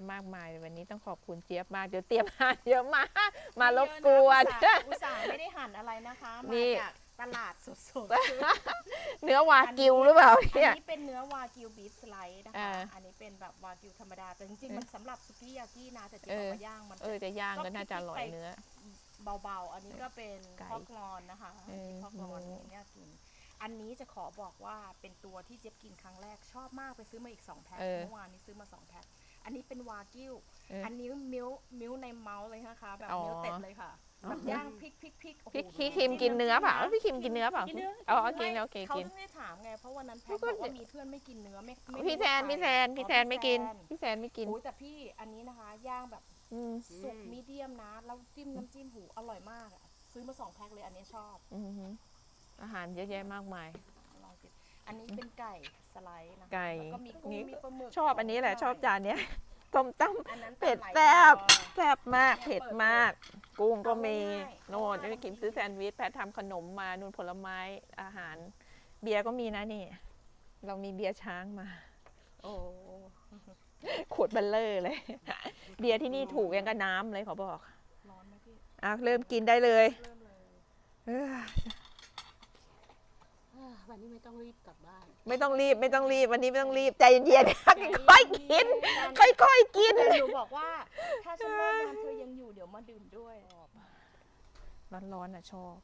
ะมากมายเลยวันนี้ต้องขอบคุณเจี๊ยบมาก เดี๋ยวเตรียมอาหารเยอะมาก มารบกวนอุตส่าห์อุตส่าห์ไม่ได้หั่นอะไรนะคะ นี่ มาจากตลาดสดๆเนื้อวากิวหรือเปล่าอันเนี่ย นี้เป็นเนื้อวากิวบีฟสไลด์นะคะอ่าอันนี้เป็นแบบวากิวธรรมดา แต่จริงเออๆมันสำหรับสุกี้ยากินะแต่จะเอเอาอมาย่างมัน เออจะจะย่างก็น่าจะอร่อยเนื้อ เบาๆ อันนี้ก็เป็นไก่พอกลอนนะคะเออพอกลอนหมูเนี่ยกิน อันนี้จะขอบอกว่าเป็นตัวที่เจี๊ยบกินครั้งแรกชอบมากไปซื้อมาอีก 2 แพ็คเออ เมื่อวานนี้ซื้อมา 2 แพ็ค อันนี้เป็นวากิวเอออันนี้มิ้วมิ้วในเมาส์เลยนะคะ แบบอ๋อ มิ้วเต็ดเลยค่ะแบบย่างพริกพริกพริกโอ้โหพี่ดูพี่น้ำคิมจิ้กินเนื้อเปล่าำพี่คิมกินเนื้อเปล่ากินเนื้ออ๋อโอเคโอเคเขากิน ไม่ได้ถามไงเพราะวันนั้นแพ็ก็คบอกก็ว่ามีเพื่อนไม่กินเนื้อไม่ไม่พี่แทนรู้พี่แทนใครพี่แทนไม่กินอ๋อพี่แทนไม่กินโอ้ยแต่พี่อันนี้นะคะ ย่างแบบอืมสุกมีเดียมนะแล้วจิ้มน้ำจิ้มหูอร่อยมากอะซื้อมาสองแพ็คเลยอันนี้ชอบ อือหืออาหารเยอะแยะมากมาย ลองกินอันนี้เป็นไก่ สไลด์นะคะไก่แล้วก็มีกุ้งนี่ มีปลาหมึกชอบอันนี้แหละชอบจานเนี้ยต้มตำ อันนั้นเผ็ดปลาไหลแซ่บทอดแซ่บมากเผ็ดมาก กุ้งก็มีเอาง่ายๆโน่นเพราะว่าพี่คิมซื้อแซนด์วิชแพททำขนมมานู่นผลไม้อาหาร เบียร์ก็มีนะนี่ เรามีเบียร์ช้างมา โอ้ขวดเบัลเลอร์เลย เบียร์ที่นี่ถูกยังกับน้ำเลยขอบอกร้อนไหมพี่อะเริ่มกินได้เลย เริ่มเลย เอออ่า วันนี้ไม่ต้องรีบกลับบ้านไม่ต้องรีบไม่ต้องรีบวันนี้ไม่ต้องรีบใจเย็นๆค่อยๆกิน ค่อยๆกิน แต่หนูบอกว่า ถ้าฉันเลิกงานเธอยังอยู่เดี๋ยวมาดื่มด้วย ร้อนๆอะชอบ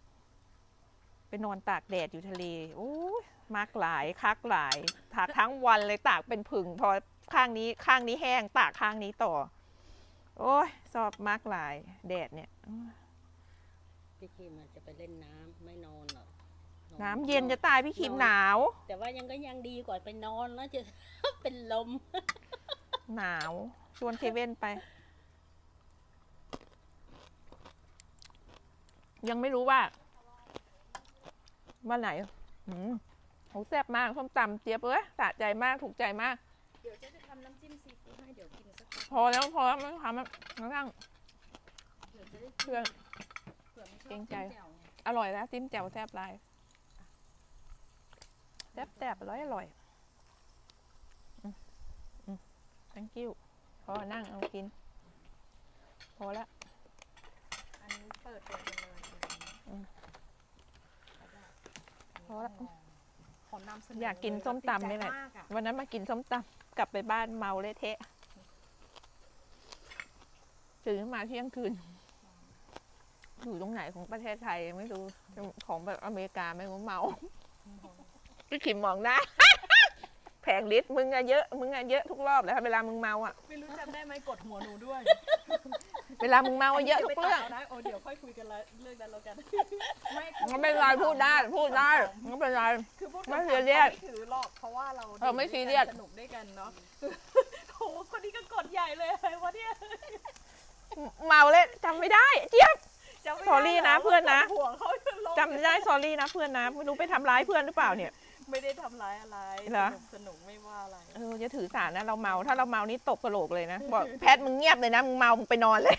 ไปนอนตากแดดอยู่ทะเลโอ้ยมากหลายคักหลายตากทั้งวันเลยตากเป็นผึ่งพอข้างนี้ข้างนี้แห้งตากข้างนี้ต่อ โอ้ยชอบมากหลาย แดดเนี่ย พี่คิมอาจจะไปเล่นน้ำไม่นอนหรอกอ น้ำเย็นจะตายพี่คิมหนาว แต่ว่ายังก็ยังดีกว่าไปนอนแล้วจะ เป็นลม หนาว ชวนเคเว่นไป ยังไม่รู้ว่าวันไหนหืมโหแซ่บมากส้มตำเจี๊ยบเอ้ยสะใจมากถูกใจมาก เดี๋ยวจะจะทำน้ำจิ้มซีฟู้ดให้เดี๋ยวกินสักพักพอแล้วพอแล้วไม่ต้องทำแล้วนั่งเดี๋ยวจะได้เพื่อน เผื่อไม่ชอบเกรงใจจิ้มแจ่วไง อร่อยแล้วจิ้มแจ่วแซ่บหลาย แซ่บแซ่บอร่อยอร่อยอืมอืม thank you พอนั่งเอากิน พอแล้วอันนี้เปิดตัวกันเลยอืมพอละขอนำเสนออยากกินส้มตำนี่แหละติดใจมากอวันนั้นมากินส้มตำกลับไปบ้านเมาเละเทะตื่นขึ้นมาเที่ยงคืน อยู่ตรงไหนของประเทศไทยไม่รู้ ของแบบอเมริกาไม่รู้เมา พี่ขิมมองหน้า แผงลิตรมึงอะเยอะ มึงอะเยอะทุกรอบเลยค่ะเวลามึงเมาอะไม่รู้จำได้ไหมกดหัวหนูด้วยเวลามึงเมาอะเยอะทุกเรื่องนะโอ้เดี๋ยวค่อยคุยกันละเรื่องนั้นแล้วกันไม่ไม่เป็นไรพูดได้พูดได้ไม่เป็นไร คือพูดไม่ซีเรียสไม่ถือหรอกเพราะว่าเราเออไม่ซีเรียสสนุกด้วยกันเนาะโอ้โหคนนี้ก็กดใหญ่เลยอะไรวะเนี่ยเมาเลยจำไม่ได้เจี๊ยบจำไม่ได้ Sorry นะเพื่อนนะหัวเขาจะลงจำไม่ได้สอรี่นะเพื่อนนะไม่รู้ไปทำร้ายเพื่อนหรือเปล่าเนี่ย ไม่ได้ทำร้ายอะไรเหรอ สนุกสนุกไม่ว่าอะไร เออจะถือสารนะเราเมาถ้าเราเมานี่ตบกระโหลกเลยนะ บอกแพทมึงเงียบเลยนะมึงเมามึงไปนอนเลย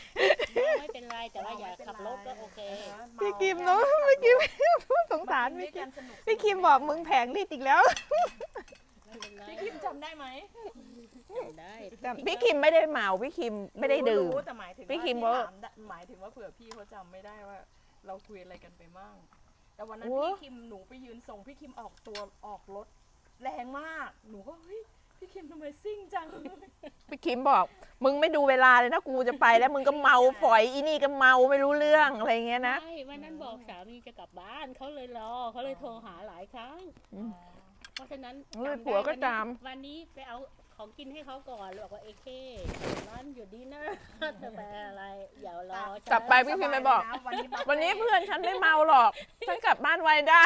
ไม่เป็นไรแต่ว่าอย่าขับรถก็โอเค พี่คิมเนาะพี่คิมสงสารพี่พี่คิคิมมสนุกพี่คิมบอกมึงแผงลิตรอีกแล้วไม่เป็นไรพี่คิมจำได้ไหมจำได้แต่พี่คิมไม่ได้เมาพี่คิมไม่ได้ดื่ม รู้แต่หมายถึงพี่คิมว่าว่าที่ถามหมายถึงว่าเผื่อพี่เขาจำไม่ได้ว่า เราคุยอะไรกันไปมั่ง แต่วันนั้นโอ้ พี่คิมหนูไปยืนส่งพี่คิมออกตัวออกรถแรงมาก หนูก็เฮ้ยพี่คิมทำไมซิ่งจัง พี่คิมบอก มึงไม่ดูเวลาเลยนะกูจะไปแล้วมึงก็เมาฝอยอีนี่ก็เมาไม่รู้เรื่องอะไรเงี้ยนะ ใช่วันนั้นบอกสามีจะกลับบ้านเขาเลยรอเขาเลยโทรหาหลายครั้งอืมเพราะฉะนั้นเฮ้ยจำได้ผัวก็นนี้จวันนี้ไปเอา ของกินให้เขาก่อนบอกว่าเอเคร้านอยู่ดีนะจะไปอะไรอย่ารอฉันกลับไปพี่พิมพ์ไปบอกวันนี้บัฟเฟ่วันนี้เพื่อนฉันไม่เมาหรอก ฉันกลับบ้านไวได้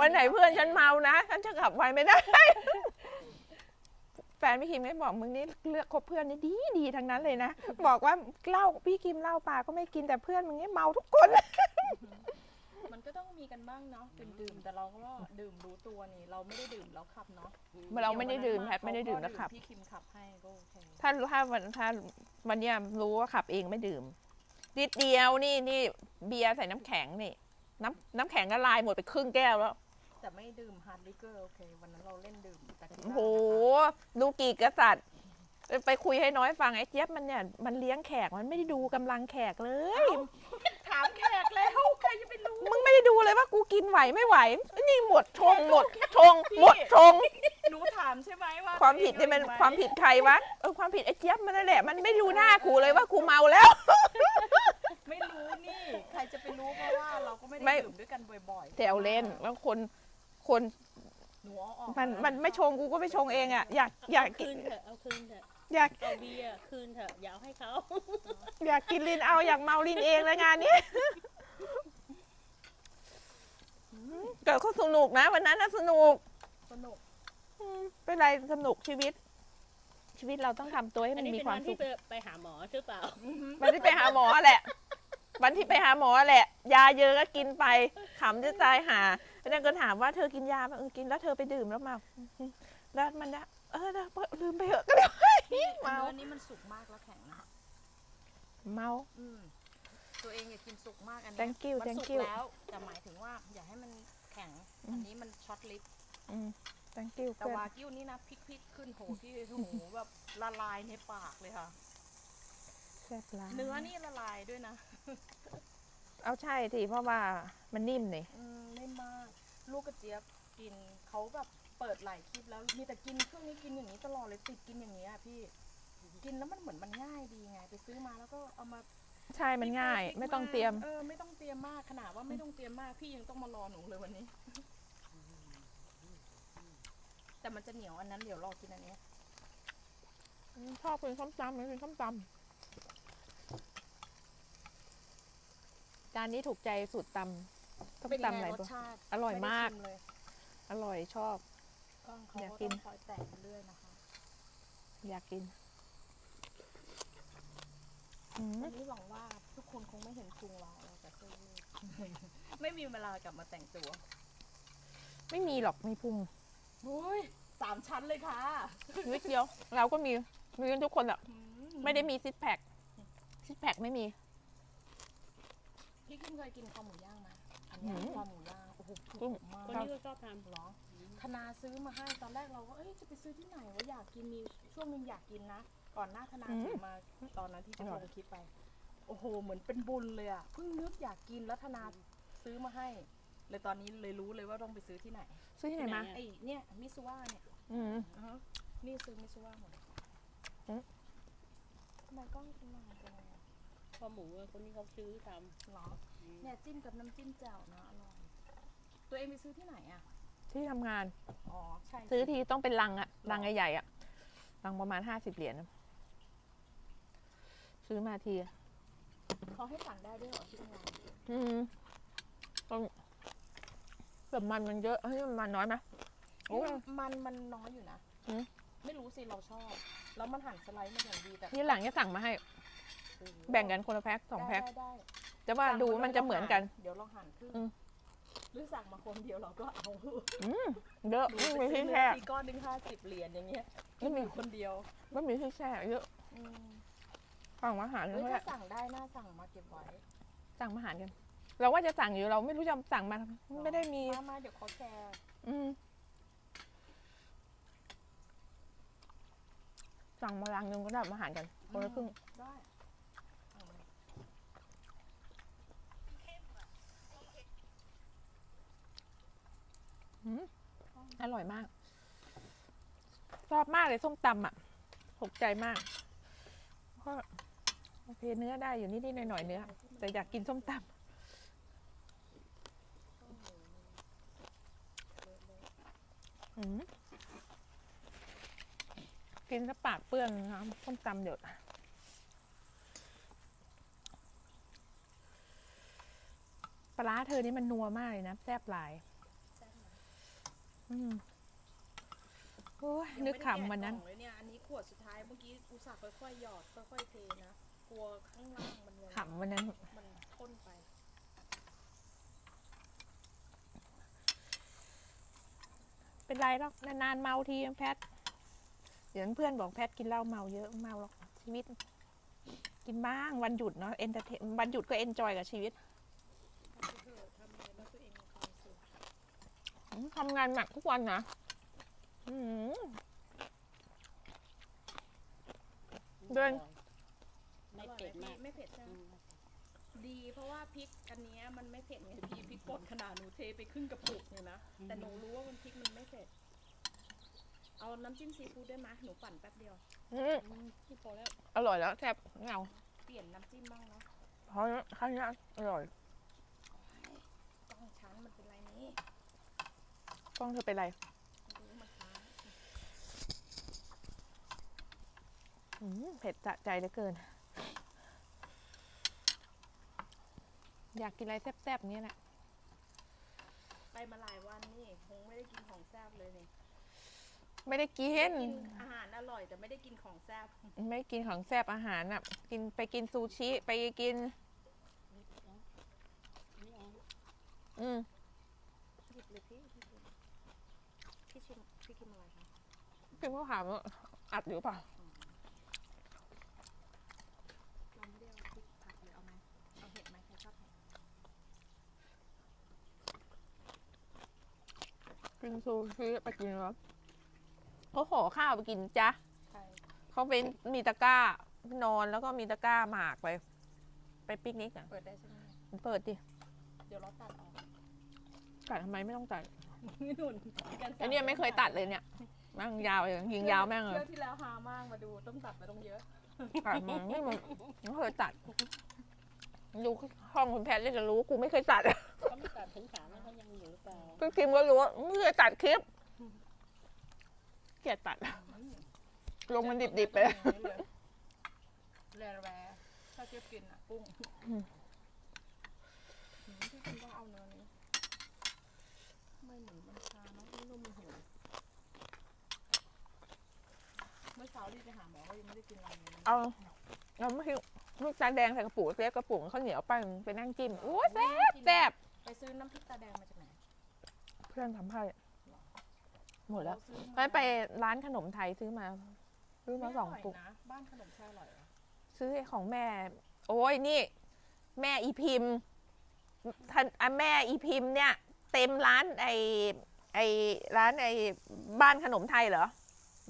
วันไหนเพื่อนฉันเมานะ ฉันจะกลับไวไม่ได้ แฟนพี่คิมไม่บอกมึงนี่เลือกคบเพื่อนนี่ดีดีทั้งนั้นเลยนะ บอกว่าเหล้าพี่คิมเหล้าปลาก็ไม่กินแต่เพื่อนมึงนี่เมาทุกคน มันก็ต้องมีกันบ้างเนาะดื่มดื่มแต่เราก็ดื่มรู้ตัวนี่ เราไม่ได้ดื่มแล้วขับเนาะเราไม่ได้ดื่มแพทไม่ได้ดื่มเขานะก็ครับพี่คิมขับให้ก็โอเคถ้าถ้าวันถ้าวันเนี้ยรู้ว่าขับเองไม่ดื่มนิดเดียวนี่นี่เบียร์ใส่น้ำแข็งนี่ น้ำน้ำแข็งละลายหมดไปครึ่งแก้วแล้ว แต่ไม่ดื่มฮาร์ดลิเกอร์โอเควันนั้นเราเล่นดื่มแต่ที่โอ้โหบ้านนะคะลูกกี่กษัตริย์ไปคุยให้น้อยฟังไอ้เจี๊ยบมันเนี่ยมันเลี้ยงแขกมันไม่ได้ดูกำลังแขกเลย ถามแข ไม่ได้ดูเลยว่ากูกินไหวไม่ไหว นี่หมดชงหมดชงหมดชง หนูถามใช่ไหมว่าความผิดเนี่ยมันความผิดใครวะเออความผิดไอ้เจี๊ยบมันนั่นแหละ มันไม่ดูหน้ากูเลยว่ากูเมาแล้ว ไม่รู้นี่ใครจะไปรู้เพราะว่าเราก็ไม่ไม่ได้ดื่มด้วยกันบ่อยๆแซวเล่นแล้วคนคนหนูเอาออกมันมันไม่ชงกูก็ไม่ชงเองอะอยากอยากเอากิคืนนเถอะเอาคืนเถอะอยากเอาเบียร์คืนเถอะอย่าเอาให้เขาอยากกินลินเอาอยากเมาลินเองแล้วงานนี้ เกิดเขาสนุกนะ วันนั้นน่ะสนุกสนุกอืมเป็นไรสนุกชีวิต ชีวิตเราต้องทำตัวให้อัมันนนี้มีเป็นควาวัมนสุที่ขไปไปหาหมอใช่เปล่า วันที่ไปหาหมอแหละ วันที่ไปหาหมอแหละ ยาเยอะก็กินไปขำจะตายหาแล้วนั่นก็ถามว่าเธอกินยาไหมเออกินแล้วเธอไปดื่มแล้วเมาแล้วมันนะเออแล้วลืมไปเถอะก็เลยนี่เมาเนื้อนี้มันสุกมากแล้วแข็งนะเมา อืม ตัวเองอย่ากินสุกมากอันเนี้ย Thank you มัน thank สุก you แล้วแต่หมายถึงว่าอย่าให้มันแข็งอืมอันนี้มันช็อตลิปอืม thank you แต่เพื่อนวากิ้วนี่นะพริกๆขึ้นโหที่หูแบบละลายในปากเลยค่ะ แซ่บร้ายเนื้อนี่ละลายด้วยนะเอาใช่ทีเพราะว่ามันนิ่มนี่ อืมไม่มาก ลูกกระเจี๊ยบกินเขาแบบเปิดหลายคลิปแล้วมีแต่กินเครื่องนี้กินอย่างนี้ตลอดเลยติดกินอย่างนี้ยพี่ กินแล้วมันเหมือนมันง่ายดีไง ไปซื้อมาแล้วก็เอามา ใช่มันง่ายพลิกปไม่ต้องพลิกเตรียม เออไม่ต้องเตรียมมากขนาดว่าไม่ต้องเตรียมมากพี่ยังต้องมารอหนูเลยวันนี้ แต่มันจะเหนียวอันนั้นเดี๋ยวรอกินอันเนี้ยชอบเป็นส้มตำเป็นส้มตำจานนี้ถูกใจสูตรตำส้มเป็นตำไงไหนรสบ้าง ชาติอร่อยมาก ไได้ชิเลยอร่อยชอบ กล้องเขาอยากก็กิน ต้องคอยแตะเรื่อยนะคะ อยากกินอืม วันนี้หวังว่าทุกคนคงไม่เห็นพุงเราเราจะเสื้อยืดไม่มีเวลากลับมาแต่งตัวไม่มีหรอกมีพุงอุ้ยสามชั้นเลยค่ะนิดเดียว เราก็มีมีกันทุกคนอะอืไม่ได้มีซิทแพคซิทแพคไม่มี พี่กินเคยกินคอหมูย่างไหมอันเนี้ยอืมคอหมูย่างโอ้โหอืถูมกมากคนนี้ก็ชอบทำเหรอธนาซื้อมาให้ตอนแรกเราก็เอ้ยจะไปซื้อที่ไหนวะอยากกินมีช่วงหนึงอยากกินนะ ก่อนหน้าธนาอืมซื้อมาตอนนั้นที่จะอลร่อยงคลิปไป โอ้โห เหมือนเป็นบุญเลยอะเพิ่งนึกอยากกินแล้วธนาซื้อมาให้ เลยตอนนี้เลยรู้เลยว่าต้องไปซื้อที่ไหน ซื้อที่ไหนมาไอ้เนี่ยมิซูว่าเนี่ยอืมอ่าฮะนี่ซื้อมิซูว่าหมดอืมทำไมกล้องคุณมาจังเลยอะพอหมูคนนี้เขาซื้อทำเหรอเนี่ยจิ้มกับน้ำจิ้มแจ่วนะอร่อยตัวเองไปซื้อที่ไหนอะที่ทำงาน อ๋อ ใช่ ซื้อทีต้องเป็นลังอะหรอลังใหญ่ๆอะลังประมาณห้าสิบเหรียญอะ ซื้อมาทีอะเขาให้สั่งได้ด้วยเหรอที่ทำงานอืมต้องแบบมันมันเยอะเฮ้ยมันมันน้อยไหมโอ้ยมันมันน้อยอยู่นะอืม ไม่รู้สิเราชอบ แล้วมันหั่นสไลด์มาอย่างดีแต่ที่หลังจะสั่งมาให้โอ้โหแบ่งกันคนละแพ็คสองแพ็คได้ได้แต่ว่าสั่งดูเลยมันจะเหมือนกัน เดี๋ยวเราหั่นครึ่งอืม หรือสั่งมาคนเดียวเราก็เอาอืมเยอะดูไม่ไปมีซื้ที่อเนื้แช่อทีก้อนหนึ่งห้าสิบเหรียญอย่างเงี้ยไม่มีอยู่คนเดียว ไม่มีที่แช่เยอะ อืม สั่งมาหารกัเฮ้นยเท่าไหถ้าร่สั่งได้น่าสั่งมาเก็บไว้สั่งมาหารกัน เราว่าจะสั่งอยู่เราไม่รู้จะสั่งมาทำไมไม่ได้มี มามาเดี๋ยวขอแชร์อืม สั่งมาลังหนึงก็ได้มาหารกันคนละครึ่ง ได้เอาเลยอร่อยมาก ชอบมากเลยส้มตำอะถูกใจมากก็โอ เคเนื้อได้อยู่นิดๆหน่อยๆเนื้อ แต่อยากกินส้มตำกินแล้วปากเปื้อนน้ำส้มตำเยอะปลาเธอนี่มันนัวมากเลยนะแซ่บหลาย อืมโอ้ยนึกขำวันนั้นเลยเนี่ยอันนี้ขวดสุดท้ายเมื่อกี้อุตส่าห์ค่อยๆหยอดค่อยๆเทนะ กลัวข้างล่างมันยังขำวันนั้น มันข้นไปเป็นไรหรอกนานๆเมาทีแพท เดี๋ยวเพื่อนบอกแพทกินเหล้าเมาเยอะเมาหรอกชีวิต กินบ้างวันหยุดเนาะเอนเตอร์เทนวันหยุดก็เอนจอยกับชีวิตเธอทำไงแล้วตัวเองมีความสุขอืมทำงานหนักทุกวันนะอืมเดิน ไม่เผ็ดมากไม่เผ็ดใช่ไหมอืมดีเพราะว่าพริกอันเนี้ยมันไม่เผ็ดไงพี่พริกป่นขนาดหนูเทไปครึ่งกระปุกเลยนะแต่หนูรู้ว่ามันพริกมันไม่เผ็ดเอาน้ำจิ้มซีฟู้ดได้ไหมหนูปั่นแป๊บเดียวอืมอืมที่พอแล้วอร่อยแล้วแซ่บเงาเปลี่ยนน้ำจิ้มบ้างเนาะเพราะข้าวนี้อร่อยกล้องช้างมันเป็นไรนี้กล้องเธอเป็นไรดูมันช้างอืมเผ็ดสะใจเหลือเกิน อยากกินอะไรแซ่บๆเนี้ยแหละ ไปมาหลายวันนี่คงไม่ได้กินของแซ่บเลยนี่ไม่ได้กิน กินอาหารอร่อยแต่ไม่ได้กินของแซ่บไม่ได้กินของแซ่บอาหารอะ กินไปกินซูชิ ไปกินนี่เอานี่เอาอืมหยิบเลยพี่พี่ชิมพี่ชิมพี่กินอะไรคะกินข้าวขาวอัดอยู่เปล่าเราไม่ได้เอาพริกผัดเลยเอาไหมเอาเห็ดไหมใครชอบเห็ด กินซูชิไปกินแล้วเขาห่อข้าวไปกินจ้ะใช่เขาเป็นมีตะกร้านอนแล้วก็มีตะกร้าหมากไป ไปปิกนิกอะเปิดได้ใช่ไหมเปิดดิเดี๋ยวเราตัดออกตัดทำไมไม่ต้องตัดนี่หนุนกันอันเนี้ยไม่เคยตัดเลยเนี่ยแม่งยาวเลยยิงยาวแม่งเลเที่ยยวที่แล้วฮามากมาดูต้องตัดไปต้องเยอะตัดมาไม่มึงไม่เคยตัด ดูห้องคุณแพทย์เลยจะรู้ว่ากูไม่เคยตัดเขาไม่ตัดถึงสามแล้วเขายังอยู่หรือเปล่าก็คิมก็รู้ว่าไม่เคยตัดคลิปเกลียดตัด ลงมันดิบๆไปเลยแรแรถ้าเทียบกินอะกุ้งอืมอืมที่คุณต้องเอาเนื้อนี้ไม่หมูมันชาเนาะไม่นุ่มมันหิวเมื่อเช้าที่ไปหาหมอก็ยังไม่ได้กินอะไรเลยนะเอาเราไม่คิด ลูกตาแดงใส่กระปุกเล็กกระปุกข้าวเหนียวไปไปนั่งจิ้มโอ้ยแซ่บแซ่บไปซื้อน้ำพริกตาแดงมาจากไหนเพื่อนทำให้หมดแล้วเราซื้อไปไปร้านขนมไทยซื้อมา ซื้อมาสองไร่ยปุกนะบ้านขนมชาอร่อยเหรอซื้อของแม่ โอ้ยนี่ แม่อีพิมพ์ท่านอะแม่อีพิมพ์เนี่ย เต็มร้านไอไอร้านไอบ้านขนมไทยเหรอ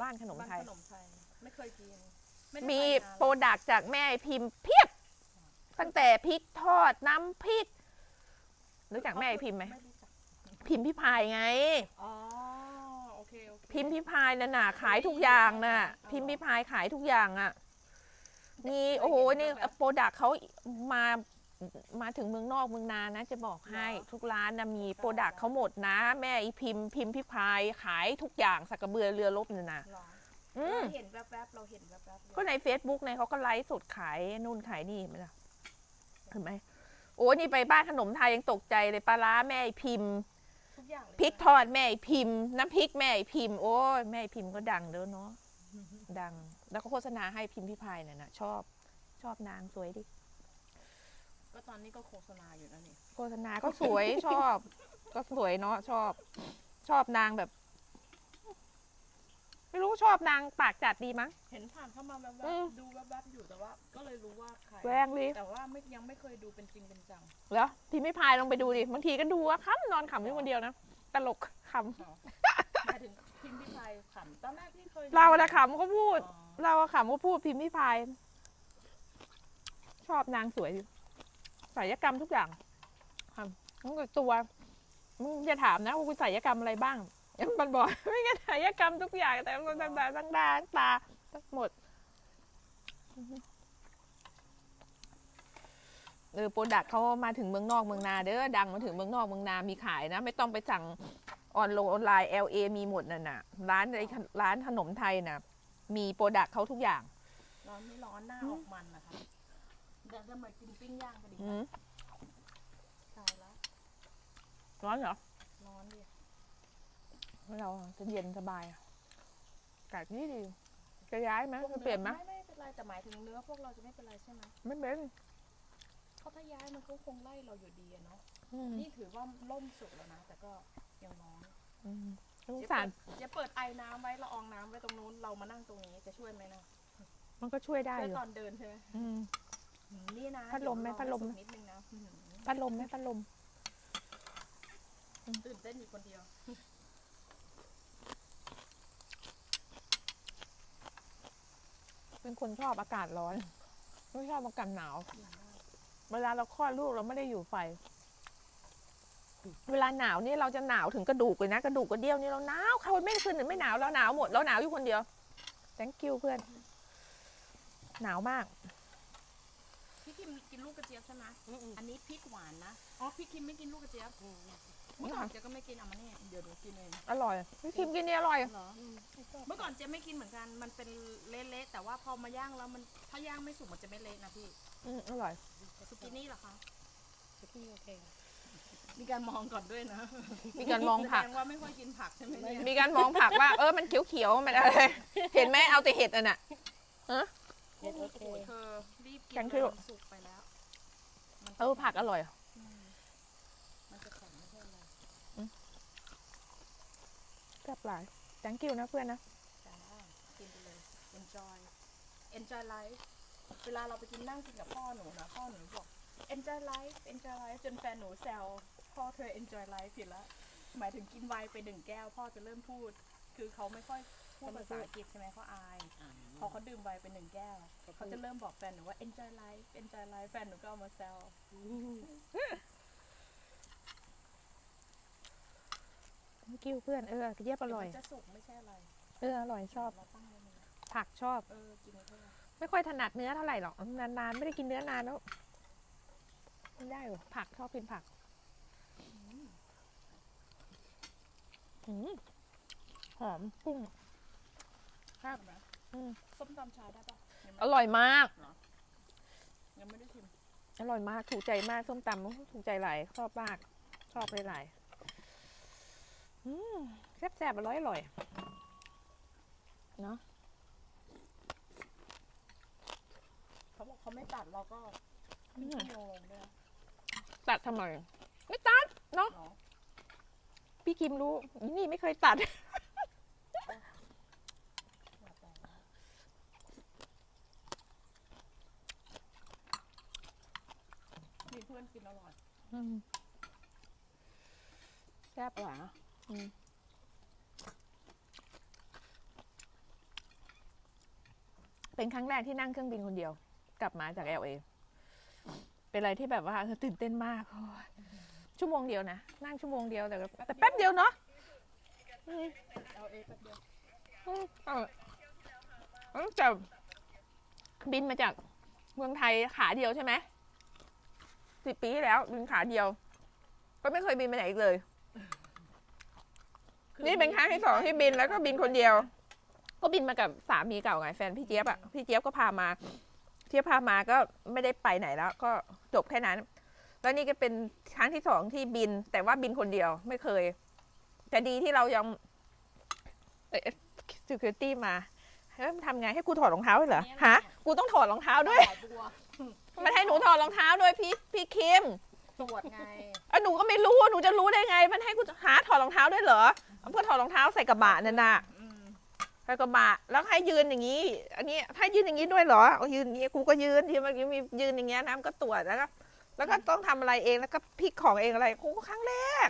บ้านขนมบ้านไทยขนมไทย ไม่เคยกินไได้ มีไปนานโปรดักต์จากแม่พิมพ์เพียบ ตั้งแต่พริกทอดน้ำพริกรู้จักแม่พิมพ์ไหมไม่รู้จักพิมพ์พิพายไงอ๋อโอเคโอเคพิมพ์พิพายน่ะน่ะขายทุกอย่างน่ะอ๋อพิมพ์พิพายขายทุกอย่างอะนี่โอ้โหนี่โปรดักต์เขามามาถึงเมืองนอกเมืองนานะ จะบอกให้ทุกร้านนะมีโปรดักต์เขาหมดนะ แม่อีพิมพ์พิมพ์พิพายขายทุกอย่างสักกระเบือเรือลบนี่นะหร ออืม เราเห็นแวบๆเราเห็นแวบๆอยู่ก็ใน Facebook ในเขาก็ไลฟ์สดขายนู่นขายนี่เห็นไหมล่ะเห็นไหมโอ้นี่ไปบ้านขนมไทยยังตกใจเลยปลาร้าแม่ไอ้พิมพ์ทุกอย่างเลยพริกทอดแม่ไอ้พิมพ์ น้ำพริกแม่ไอ้พิมพ์โอ้ยแม่ไอ้พิมพ์ก็ดังเด้อเนาะดัง แล้วก็โฆษณาให้พิมพ์พิพายเนี่ยนะชอบ ชอบนางสวยดิก็ตอนนี้ก็โฆษณาอยู่นะนี่โฆษณาก็สวย ชอบ ก็สวยเนาะชอบ ชอบนางแบบ ไม่รู้ชอบนางปากจัดดีมั้ง เห็นผ่านเข้ามาแวบอืม ๆดูแวบๆอยู่แต่ว่า ก็เลยรู้ว่าใคร แรงดีแต่ว่าไม่ยังไม่เคยดูเป็นจริงเป็นจังเหรอพิมพ์พิพายลองไปดูดิบางทีก็ดูว่าคำนอนขำอยู่คนเดียวนะตลกขหมายถึงพิมพ์พิพายขำตอนแรกที่เคยำเราอะขำเขาพูด อ๋อเราอะขำเขาพูดพิมพ์พิพาย ชอบนางสวยดิศัลยกรรมทุกอย่างค่ะตั้งแต่ตัวมึงจะถามนะว่ากูศัลยกรรมอะไรบ้าง มันบอกไม่งั้นศัลยกรรมทุกอย่างแต่มันต่างๆทั้งดาทั้งตาทั้งหมดเออโปรดักเขามาถึงเมืองนอกเมืองนาเด้อดังมาถึงเมืองนอกเมืองนามีขายนะ ไม่ต้องไปสั่งออนออนไลน์ LA มีหมดน่ะนะร้านไอ้ร้านขนมไทยน่ะ มีโปรดักเขาทุกอย่าง ร้อนไม่ร้อนหน้าออกมันนะคะเดี๋ยวจะมากินปิ้งย่างกันดีกอืว่ามตายแล้วร้อนเหรอร้อนดิ เราจะเย็นสบายอะอากาศดีดี จะย้ายไหมจะเปลี่ยนไหมไม่ไม่เป็นไรแต่หมายถึงเนื้อพวกเราจะไม่เป็นไรใช่ไหมไม่เป็นเพราะถ้าย้ายมันก็คงไล่เราอยู่ดีอะเนาะอืมนี่ถือว่าล่มสุกแล้วนะแต่ก็ยังร้อนอืมสงอย่าสารเปิดอย่าเปิดไอน้ำไว้ละอองน้ำไว้ตรงนู้นเรามานั่งตรงนี้จะช่วยไหมนะมันก็ช่วยได้ช่วยอยู่ตอนเดินใช่ไหมอืม อืมนี่นะพัดลมไหมเยวรอพัดลมไหมสุกนิดนึงนะอื้อหือพัดลมไหมพัดลม ตื่นเต้นอยู่คนเดียว เวเป็นคนชอบอากาศร้อน ไม่ชอบอากาศหนาว เวลาเราคลอดลูกเราไม่ได้อยู่ไฟ เวลาหนาวนี่เราจะหนาวถึงกระดูกเลยนะกระดูกกระเดี่ยวนี่เราหนาวเขาไม่ขึ้นหรือไม่หนาวเราหนาวหมดเราหนาวอยู่คนเดียว thank you เพื่อน หนาวมากพี่คิมกินลูกกระเจี๊ยบใช่ไหมอืมอันนี้พริกหวานนะ อ๋อ พี่คิมไม่กินลูกกระเจี๊ยบอืม เมื่อก่อนเจ๊ยบก็ไม่กินเอามานี่เดี๋ยวหนูกินเองอร่อยพี่คิมกินนี่อร่อยเหรอเมื่อก่อนเจ๊ยบไม่กินเหมือนกัน มันเป็นเละๆแต่ว่าพอมาย่างแล้วมันถ้าย่างไม่สุกมันจะไม่เละนะพี่อืมอร่อยสุกินี่เหรอคะสุกี้โอเคค่ะมีการมองก่อนด้วยนะ มีการมองผักแสดงว่าไม่ค่อยกินผักใช่ไหมเนี่ยมีการมองผักว่าเออมันเขียวๆมันอะไรเห็นไหมเอาแต่เห็ดอะน่ะเห็ดโอเคโอ้โหเธอรีบกินแกงเลเขียยวมันสุกไปแล้วมันเออผักอร่อย อืมมันจะแข็งไม่ใช่อะไร แซ่บหลาย thank you นะเพื่อนนะจ้ากินไปเลย enjoy enjoy life เวลาเราไปกินนั่งกินกับพ่อหนูนะพ่อหนูบอก enjoy life enjoy life จนแฟนหนูแซวพ่อเธอ enjoy life ผิดละหมายถึงกินไวน์ไปหนึ่งแก้ว พ่อจะเริ่มพูด คือเขาไม่ค่อยพูดภาษาอังกฤษใช่ไหมเขาอาย พอเขาดื่มไวน์ไปหนึ่งแก้ว เขาจะเริ่มบอกแฟนหนูว่า enjoy life enjoy life แฟนหนูก็เอามาแซว thank you เพื่อนเออกระเจี๊ยบอร่อยเดี๋วมันจะสุกไม่ใช่อะไรเอออร่อยชอบเราตั้งไว้นี่ผักชอบ เออกินไปเถอะไม่ค่อยถนัดเนื้อเท่าไหร่หรอกนานๆไม่ได้กินเนื้อนานแล้วไม่ได้หรอผักชอบกินผักอืมหอมกุ้งครับใช่ไหมอืมส้มตำชาได้ปะยังไม่อร่อยมาก ยังไม่ได้ชิมอร่อยมาก ถูกใจมากส้มตำถูกใจหลายชอบมาก ชอบหลายๆอืม แซ่บๆอร่อยอร่อยเนาะเขาบอกเขาไม่ตัดเราก็อืมโยงด้วยนะตัดทำไม ไม่ตัดเนาะเนาะพี่คิมรู้อีนี่ไม่เคยตัดแล้วแต่มีเพื่อนกินอร่อยอืมแซ่บหวาอืม เป็นครั้งแรกที่นั่งเครื่องบินคนเดียว กลับมาจากเอลเอเป็นอะไรที่แบบว่าเออตื่นเต้นมากชั่วโมงเดียวนะนั่งชั่วโมงเดียวแต่แต่แป๊บเดียวเนาะอืมเอาเอแป๊บเดียวอืมเออตั้งแต่บินมาจากเมืองไทยขาเดียวใช่ไหมสิบปีแล้วบินขาเดียว ก็ไม่เคยบินไปไหนอีกเลย นี่เป็นครั้งที่สองที่บินแล้วก็บินคนเดียว ก็บินมากับสามีเก่าไงแฟนพี่เจี๊ยบอะพี่เจี๊ยบก็พามาเจี๊ยบพามาก็ไม่ได้ไปไหนแล้ว ก็จบแค่นั้น แล้วนี่ก็เป็นครั้งที่สองที่บิน แต่ว่าบินคนเดียวไม่เคย แต่ดีที่เรายังเอ๊ะ security มาเฮ้ยมันทำไงให้กูถอดรองเท้าด้วยเหรอฮะกูต้องถอดรองเท้าด้วยสายบัวมันให้หนูถอดรองเท้าด้วยพี่พี่คิม ตรวจไงอะหนูก็ไม่รู้หนูจะรู้ได้ไง มันให้กูหาถอดรองเท้าด้วยเหรอเพื่อถอดรองเท้าใส่กระบะนั่นน่ะอืมใส่กระบะแล้วให้ยืนอย่างนี้ อันนี้ให้ยืนอย่างนี้ด้วยเหรอเอายืนอย่างนี้กูก็ยืนที่เมื่อกี้มียืนอย่างเงี้ยน้ำก็ตรวจแล้วก็ แล้วก็ต้องทำอะไรเองแล้วก็พลิกของเองอะไรกูก็ครั้งแรก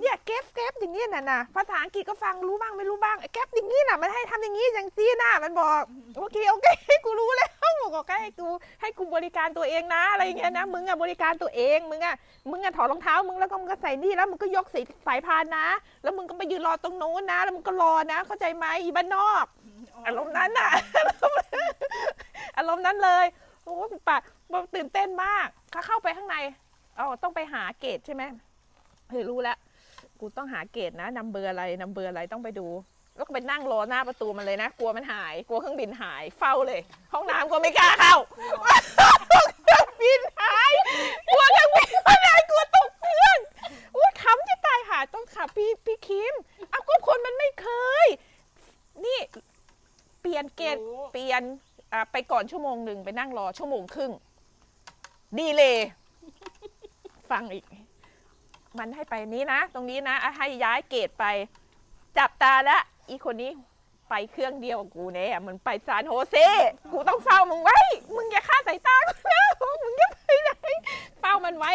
เนี่ยเก็บเก็บอย่างนี้น่ะนะภาษาอังกฤษก็ฟังรู้บ้างไม่รู้บ้างไอ้เก็บอย่างนี้น่ะมันให้ทำอย่างนี้อย่างซีน่ะมันบอกโอเคโอเคกูรู้แล้วบอกก็ให้กูให้กูบริการตัวเองนะอะไรอย่างเงี้ยนะมึงอะบริการตัวเองมึงอะมึงอะถอดรองเท้ามึงแล้วก็มึงก็ใส่นี่แล้วมึงก็ยกสายสายพานนะ แล้วมึงก็ไปยืนรอตรงโน้นนะ แล้วมึงก็รอนะ เข้าใจไหมอีบ้านนอกอารมณ์นั้นน่ะอารมณ์นั้นเลยโอ้ยปะตื่นเต้นมาก เขาเข้าไปข้างในเอาต้องไปหาเกตใช่ไหมเฮ้ยรู้แล้วกูต้องหาเกตนะนำเบอร์อะไรนำเบอร์อะไรต้องไปดูแล้วก็ไปนั่งรอหน้าประตูมันเลยนะ กลัวมันหาย กลัวเครื่องบินหาย เฝ้าเลย ห้องน้ำก็ไม่กล้าเข้าเครื่องบินหาย กลัวเครื่องบินมันหายกลัวตกเครื่องอุ้ยขำจะตายหาต้องขับพี่พี่คิมเอาก็คนมันไม่เคย นี่เปลี่ยนเกตรู้เปลี่ยนอะไปก่อนชั่วโมงหนึ่งไปนั่งรอชั่วโมงครึ่ง ดีเลยฟังอีก มันให้ไปนี้นะ ตรงนี้นะให้ย้ายเกตไป จับตาละอีคนนี้ไปเครื่องเดียวกูเนี่ยมันไปซานโฮเซ กูต้องเฝ้ามึงไว้ มึงอย่าฆ่าสายตากูนะมึงอย่าไปไหนเฝ้ามันไว้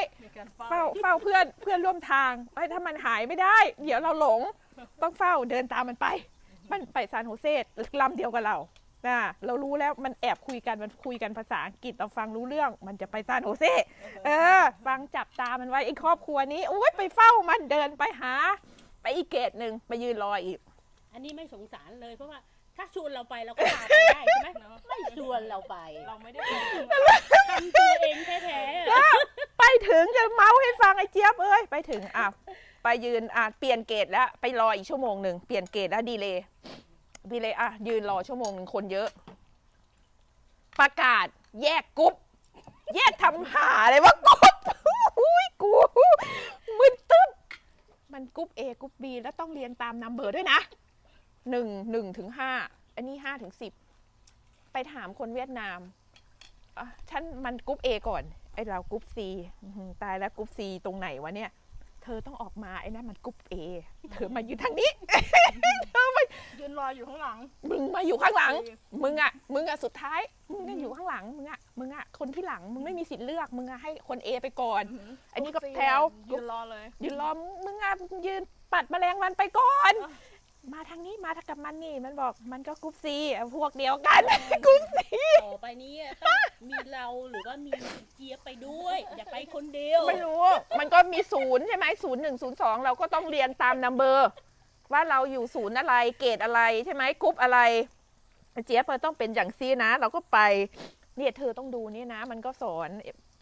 เฝ้าเฝ้าเพื่อนเพื่อนร่วมทางไอ้ถ้ามันหายไม่ได้ เดี๋ยวเราหลง ต้องเฝ้าเดินตามมันไป มันไปซานโฮเซลำเดียวกับเรา นะเรารู้แล้วมันแอบคุยกันมันคุยกันภาษาอังกฤษเราฟังรู้เรื่อง มันจะไปซานโฮเซเออ ฟังจับตามันไว้ไอ้ครอบครัวนี้โอ้ยไปเฝ้ามันเดินไปหา ไปอีกเกตหนึ่งไปยืนรออีก อันนี้ไม่สงสารเลยเพราะว่าถ้าชวนเราไปเราก็พาไปได้ใช่ไหมเนอะไม่ชวนเราไป เราไม่ได้ไปทำตัวเองแท้ๆอะไปถึงจะเมาให้ฟังไอ้เจี๊ยบเอ้ยไปถึงอะไปยืนอะเปลี่ยนเกตแล้วไปรออีกชั่วโมงหนึ่งเปลี่ยนเกตแล้วดีเลย ดีเลยอะยืนรอชั่วโมงหนึ่งคนเยอะ ประกาศแยกกรุ๊ปแยกทำหาเลยว่ากรุ๊ปอุ้ยกูมึนตึ๊บมันกรุ๊ป A กรุ๊ป B แล้วต้องเรียงตามนัมเบอร์ด้วยนะหนึ่งหนึ่งถึงห้าอันนี้ห้าถึงสิบไปถามคนเวียดนามอะฉันมันกรุ๊ป A ก่อนไอเรากรุ๊ป C ตายแล้วกรุ๊ป C ตรงไหนวะเนี่ย เธอต้องออกมาไอ้นั่นมันกรุ๊ป A เธอมาอยู่ทางนี้ยืนรออยู่ข้างหลัง มึงมาอยู่ข้างหลัง มึงอะมึงอะสุดท้าย มึงอะอยู่ข้างหลัง มึงอะมึงอะคนที่หลัง มึงไม่มีสิทธิ์เลือก มึงอะให้คน A ไปก่อน อันนี้ก็แถวยืนรอเลย ยืนรอ มึงอะยืนปัดแมลงวันไปก่อน มาทางนี้มาทางกับมันนี่ มันบอกมันก็กรุ๊ป C อะพวกเดียวกัน กรุ๊ป C ต่อไปนี้ต้องมีเราหรือว่ามีเจี๊ยบไปด้วย อย่าไปคนเดียว ไม่รู้ มันก็มีศูนย์ใช่ไหมศูนย์หนึ่งศูนย์สองเราก็ต้องเรียงตามนัมเบอร์ ว่าเราอยู่ศูนย์อะไรเกรดอะไรใช่ไหมกรุ๊ปอะไร เจี๊ยบมันต้องเป็นอย่างซีนะ เราก็ไปเนี่ยเธอต้องดูนี่นะ มันก็สอน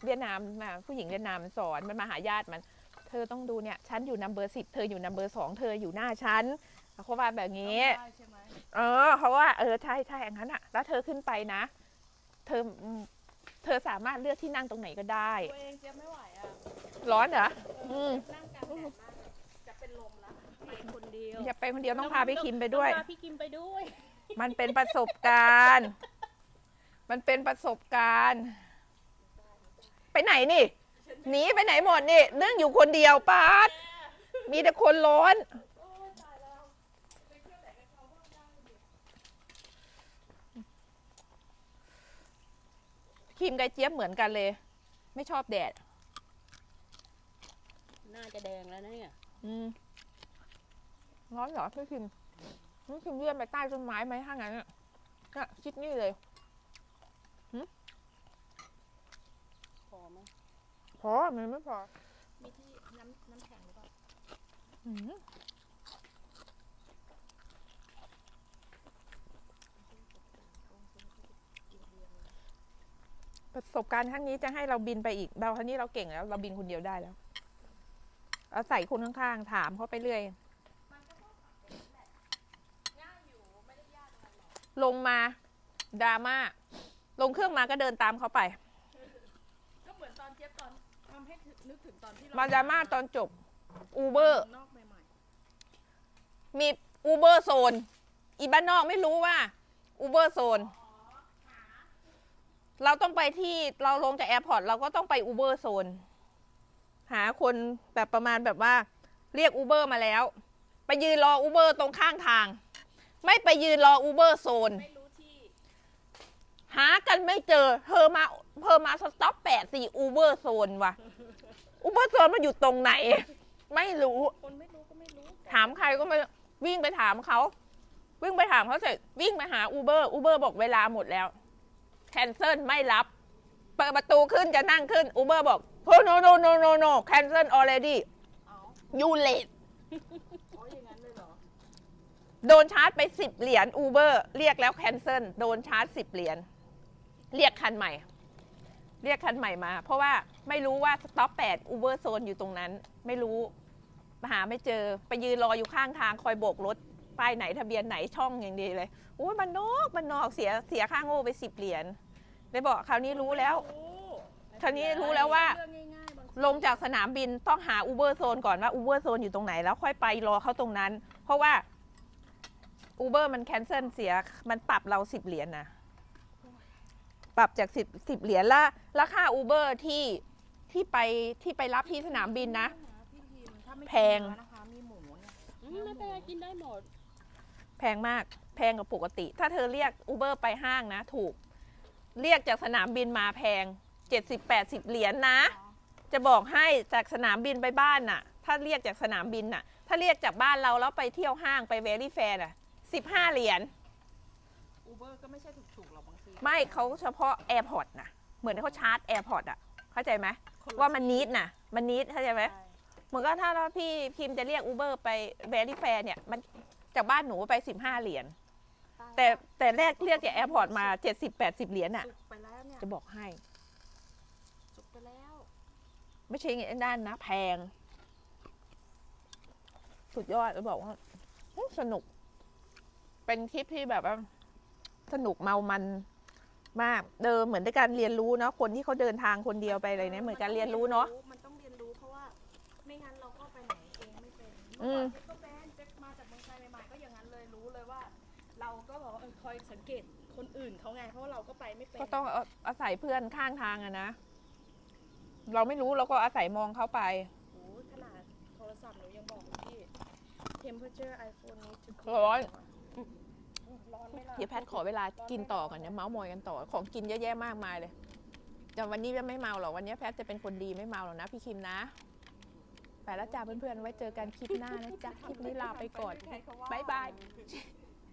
เวียดนามมาผู้หญิงเวียดนามมันสอนมันมาหาญาติมัน เธอต้องดูเนี่ยฉันอยู่นัมเบอร์สิบเธออยู่นัมเบอร์สองเธออยู่หน้าฉัน เขาว่าแบบนี้ ได้ใช่ไหมเออเขาว่าเออใช่ใช่อย่างนั้นอะแล้วเธอขึ้นไปนะ เธออืมเธอสามารถเลือกที่นั่งตรงไหนก็ได้ ตัวเองเจี๊ยบไม่ไหวอะร้อนเหรอ อืม นั่งกลางแดดมากเลยจะเป็นลมแล้วไปคนเดียวอย่าไปคนเดียวต้องพาพี่คิมไปด้วย ต้องพาพี่คิมไปด้วยมันเป็นประสบการณ์ มันเป็นประสบการณ์ ไปไหนนี่หนีไปไหนหมดนี่เรื่องอยู่คนเดียวปาดมีแต่คนร้อน คิมกับเจี๊ยบเหมือนกันเลย ไม่ชอบแดด น่าจะแดงแล้วนะเนี่ย อืมร้อนเหรอพี่คิมพี่คิมเลื่อนไปใต้ต้นไม้ไหมถ้างั้นอะน่ะคิดนี่เลยพอไหมพอมันไม่พอมีที่น้ำน้ำแข็งหรือเปล่า อืม ประสบการณ์ครั้งนี้จะให้เราบินไปอีกเราครั้งนี้เราเก่งแล้ว เราบินคนเดียวได้แล้วเอาใส่คนข้างๆถามเขาไปเรื่อยลงมาดราม่าลงเครื่องมาก็เดินตามเขาไป ก็เหมือนตอนเจี๊ยบตอนทำให้นึกถึงตอนที่เรามาดราม่าตอนจบอูเบอร์นอกใหม่มีอูเบอร์โซน อีบ้านนอกไม่รู้ว่าอูเบอร์โซน เราต้องไปที่เราลงจากแอร์พอร์ตเราก็ต้องไปอูเบอร์โซน หาคนแบบประมาณแบบว่า เรียกอูเบอร์มาแล้ว ไปยืนรออูเบอร์ตรงข้างทาง ไม่ไปยืนรออูเบอร์โซนๆไม่รู้ที่หากันไม่เจอ เธอมาเธอมาสต็อปแปดสี่อูเบอร์โซนว่ะอูเบอร์โซนมันอยู่ตรงไหน ไม่รู้ คนไม่รู้ก็ไม่รู้ ถามใครก็ไม่วิ่งไปถามเขา วิ่งไปถามเขาเสร็จวิ่งไปหาอูเบอร์อูเบอร์บอกเวลาหมดแล้ว แคนเซิลไม่รับ เปิดประตูขึ้นจะนั่งขึ้นอูเบอร์บอก oh no no no no no cancel already เอา you late อ๋ออย่างนั้นเลยเหรอโดนชาร์จไปสิบเหรียญอูเบอร์เรียกแล้วแคนเซิลโดนชาร์จสิบเหรียญเรียกคันใหม่ เรียกคันใหม่มา เพราะว่าไม่รู้ว่าสต็อปแปดอูเบอร์โซนอยู่ตรงนั้น ไม่รู้หาไม่เจอไปยืนรออยู่ข้างทางคอยโบกรถ ป้ายไหนทะเบียนไหนช่องอย่างดีเลยโอ้ยมันนอกมันนอกเสียเสียค่าโง่ไปสิบเหรียญไปบอกคราวนี้รู้แล้ว คราวนี้รู้แล้วว่า เรื่องง่ายๆบางทีลงจากสนามบินต้องหาอูเบอร์โซนก่อนว่าอูเบอร์โซนอยู่ตรงไหนแล้วค่อยไปรอเขาตรงนั้น เพราะว่าอูเบอร์มันแคนเซิลเสียมันปรับเราสิบเหรียญนะปรับจากสิบสิบเหรียญละราคาอูเบอร์ที่ที่ไปที่ไปรับที่สนามบินนะ พี่พิมถ้าไม่กินแพง เนื้อนะคะมีหมูเนี่ย อืมไม่เป็นไรกินได้หมด แพงมาก แพงกว่าปกติ ถ้าเธอเรียกอูเบอร์ไปห้างนะ ถูก เรียกจากสนามบินมาแพงเจ็ดสิบแปดสิบเหรียญนะ จะบอกให้จากสนามบินไปบ้านน่ะ ถ้าเรียกจากสนามบินน่ะ ถ้าเรียกจากบ้านเราแล้วไปเที่ยวห้างไปเวลี่แฟร์น่ะสิบห้าเหรียญ อูเบเบอร์ก็ไม่ใช่ถูกๆหรอกบางทีไม่เขาเฉพาะ AirPod นะเหมือนเขาชาร์จ AirPod อะเข้าใจไหมคนละว่ามันนิดน่ะ มันนิดเข้าใจไหม ใช่ เหมือนก็ถ้าเราพี่พิมพ์จะเรียกอูเบอร์ไปแวรี่แฟร์เนี่ย มัน จากบ้านหนูไป15เหรียญแต่แต่แรกเรียกจากแอร์พอร์ตมา70-80เหรียญน่ะสุกไปแล้วเนี่ยจะบอกให้สุกไปแล้ว ไม่ใช่ไอ้ด้านนะ แพง สุดยอดจะบอกว่าอื้อสนุก เป็นทริปที่แบบว่าสนุกเมามันมาก เดิมเหมือนในการเรียนรู้เนาะคนที่เขาเดินทางคนเดียวไปอะไรเนี่ยเหมือนการเรียนรู้เนาะมันต้องเรียนรู้เพราะว่า ไม่งั้นเราก็ไปไหนเองไม่เป็นอืเมื่อมก่อนเจ๊ก็เป็ ก็บอกว่าเออคอยสังเกตคนอื่นเขาไงเพราะว่าเราก็ไปไม่เป็นก็ต้องเอาอาศัยเพื่อนข้างทางอะนะ เราไม่รู้เราก็อาศัยมองเขาไป โอ้ยขนาดโทรศัพท์หนูยังบอกเลยพี่ temperature iPhone need to ร้อน ร้อนไหม่ล่ะเดี๋ยวแพทย์ขอเวลากินต่อก่อนเนี่ยเมาส์มอยกันต่อ ของกินเยอะแยะมากมายเลยแต่วันนี้จะไม่เมาหรอกวันนี้แพทย์จะเป็นคนดีไม่เมาหรอกนะพี่คิมนะ ไปแล้วจ้าเพื่อนๆไว้เจอกันคลิปหน้านะจ๊ะคลิปนี้ลาไปก่อน บ๊ายบาย